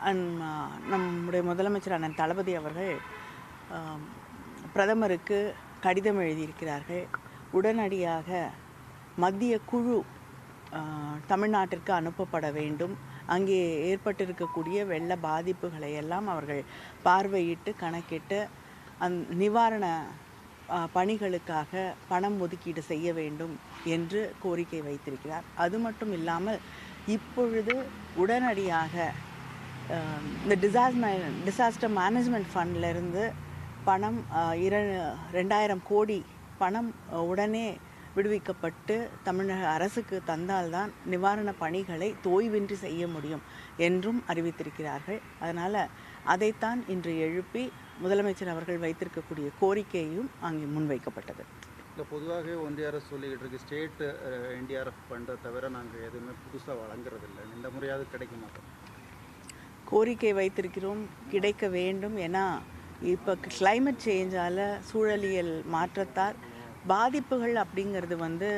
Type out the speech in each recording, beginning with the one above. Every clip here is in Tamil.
அன்- நம்முடைய முதலமைச்சர் அண்ணன் தளபதி அவர்கள் பிரதமருக்கு கடிதம் எழுதியிருக்கிறார்கள். உடனடியாக மத்திய குழு தமிழ்நாட்டிற்கு அனுப்பப்பட வேண்டும். அங்கே ஏற்பட்டிருக்கக்கூடிய வெள்ள பாதிப்புகளை எல்லாம் அவர்கள் பார்வையிட்டு கணக்கிட்டு அந் நிவாரண பணிகளுக்காக பணம் ஒதுக்கீடு செய்ய வேண்டும் என்று கோரிக்கை வைத்திருக்கிறார். அது மட்டும் இல்லாமல் இப்பொழுது உடனடியாக Um, இந்த டிசாஸ்டர் டிசாஸ்டர் மேனேஜ்மெண்ட் ஃபண்ட்லேருந்து பணம் uh, இர ரெண்டாயிரம் கோடி பணம் uh, உடனே விடுவிக்கப்பட்டு தமிழக அரசுக்கு தந்தால்தான் நிவாரண பணிகளை தோய்வின்றி செய்ய முடியும் என்றும் அறிவித்திருக்கிறார்கள். அதனால் அதைத்தான் இன்று எழுப்பி முதலமைச்சர் அவர்கள் வைத்திருக்கக்கூடிய கோரிக்கையும் அங்கே முன்வைக்கப்பட்டது. இப்போ பொதுவாகவே ஒன்றிய அரசு சொல்லிக்கிட்டு இருக்கு ஸ்டேட் uh, என்டிஆர்எஃப் ஃபண்டை தவிர நாங்கள் எதுவுமே புதுசாக வழங்குறதில்லை. இந்த முறையாவது கிடைக்க மாட்டோம் கோரிக்கை வைத்திருக்கிறோம் கிடைக்க வேண்டும் ஏன்னா இப்போ கிளைமேட் சேஞ்சால் சூழலியல் மாற்றத்தால் பாதிப்புகள் அப்படிங்கிறது வந்து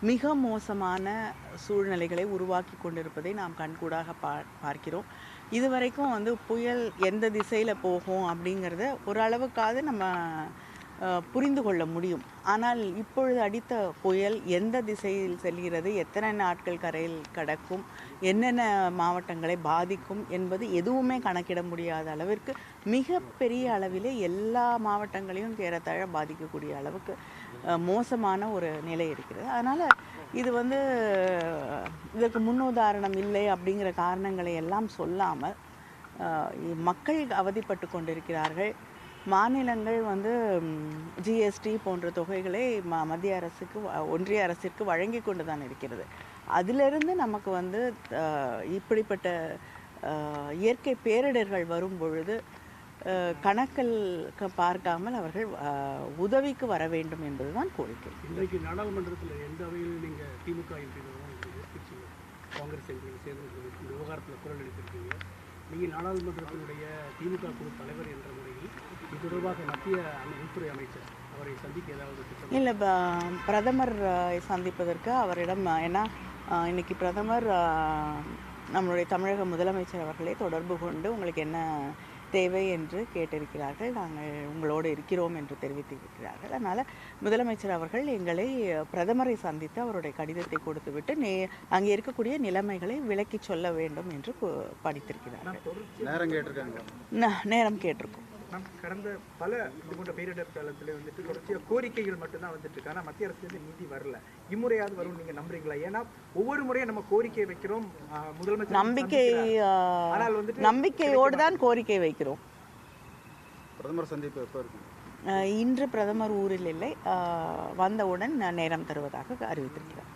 மிக மோசமான சூழ்நிலைகளை உருவாக்கி கொண்டிருப்பதை நாம் கண்கூடாக பா பார்க்கிறோம். இதுவரைக்கும் வந்து புயல் எந்த திசையில் போகும் அப்படிங்கிறத ஓரளவுக்காவது நம்ம புரிந்து கொள்ள முடியும். ஆனால் இப்பொழுது அடித்த புயல் எந்த திசையில் செல்கிறது எத்தனை நாட்கள் கரையில் கடக்கும் என்னென்ன மாவட்டங்களை பாதிக்கும் என்பது எதுவுமே கணக்கிட முடியாத அளவிற்கு மிகப்பெரிய அளவிலே எல்லா மாவட்டங்களையும் ஏறத்தாழ பாதிக்கக்கூடிய அளவுக்கு மோசமான ஒரு நிலை இருக்கிறது. அதனால் இது வந்து இதற்கு முன்னுதாரணம் இல்லை அப்படிங்கிற காரணங்களை எல்லாம் சொல்லாமல் மக்கள் அவதிப்பட்டு கொண்டிருக்கிறார்கள். மாநிலங்கள் வந்து ஜிஎஸ்டி போன்ற தொகைகளை ம மத்திய அரசுக்கு ஒன்றிய அரசிற்கு வழங்கி கொண்டு தான் இருக்கிறது. அதிலிருந்து நமக்கு வந்து இப்படிப்பட்ட இயற்கை பேரிடர்கள் வரும் பொழுது கணக்கில் பார்க்காமல் அவர்கள் உதவிக்கு வர வேண்டும் என்பதுதான் கோரிக்கை. இன்றைக்கு நாடாளுமன்றத்தில் எந்த வகையில் நீங்கள் திமுக காங்கிரஸ் எம்பிகள் சேர்ந்து விவகாரத்தில் குரல் எடுத்திருக்கீங்க நீங்கள் நாடாளுமன்றத்தினுடைய திமுக குழு தலைவர் என்ற தொடர்பாக மத்திய உள்துறை அமைச்சர் அவரை சந்திக்க ஏதாவது இல்லை ப- பிரதமர் சந்திப்பதற்கு அவரிடம் ஏன்னா இன்னைக்கு பிரதமர் நம்மளுடைய தமிழக முதலமைச்சர் அவர்களே தொடர்பு கொண்டு உங்களுக்கு என்ன தேவை என்று கேட்டிருக்கிறார்கள். நாங்கள் உங்களோடு இருக்கிறோம் என்று தெரிவித்திருக்கிறார்கள். அதனால் முதலமைச்சர் அவர்கள் எங்களை பிரதமரை சந்தித்து அவருடைய கடிதத்தை கொடுத்துவிட்டு நே அங்கே இருக்கக்கூடிய நிலைமைகளை விளக்கி சொல்ல வேண்டும் என்று படித்திருக்கிறார்கள். நேரம் கேட்டிருக்காங்க. நேரம் கேட்டிருக்கோம். மேம் கடந்த பல இது போன்ற பேரிடர் காலத்துல வந்துட்டு தொடர்ச்சியாக கோரிக்கைகள் மட்டும்தான் வந்துட்டு இருக்கு ஆனால் மத்திய அரசுலேருந்து நிதி வரல. இம்முறையாவது வரும் நீங்க நம்புறீங்களா? ஏன்னா ஒவ்வொரு முறையும் நம்ம கோரிக்கை வைக்கிறோம் ஆஹ் முதலமைச்சர் நம்பிக்கை ஆனால் வந்துட்டு நம்பிக்கையோடு தான் கோரிக்கை வைக்கிறோம். பிரதமர் சந்திப்பு எப்போ இருக்கும்? அஹ் இன்று பிரதமர் ஊரில் இல்லை. வந்தவுடன் நேரம் தருவதாக அறிவித்திருக்கிறார்.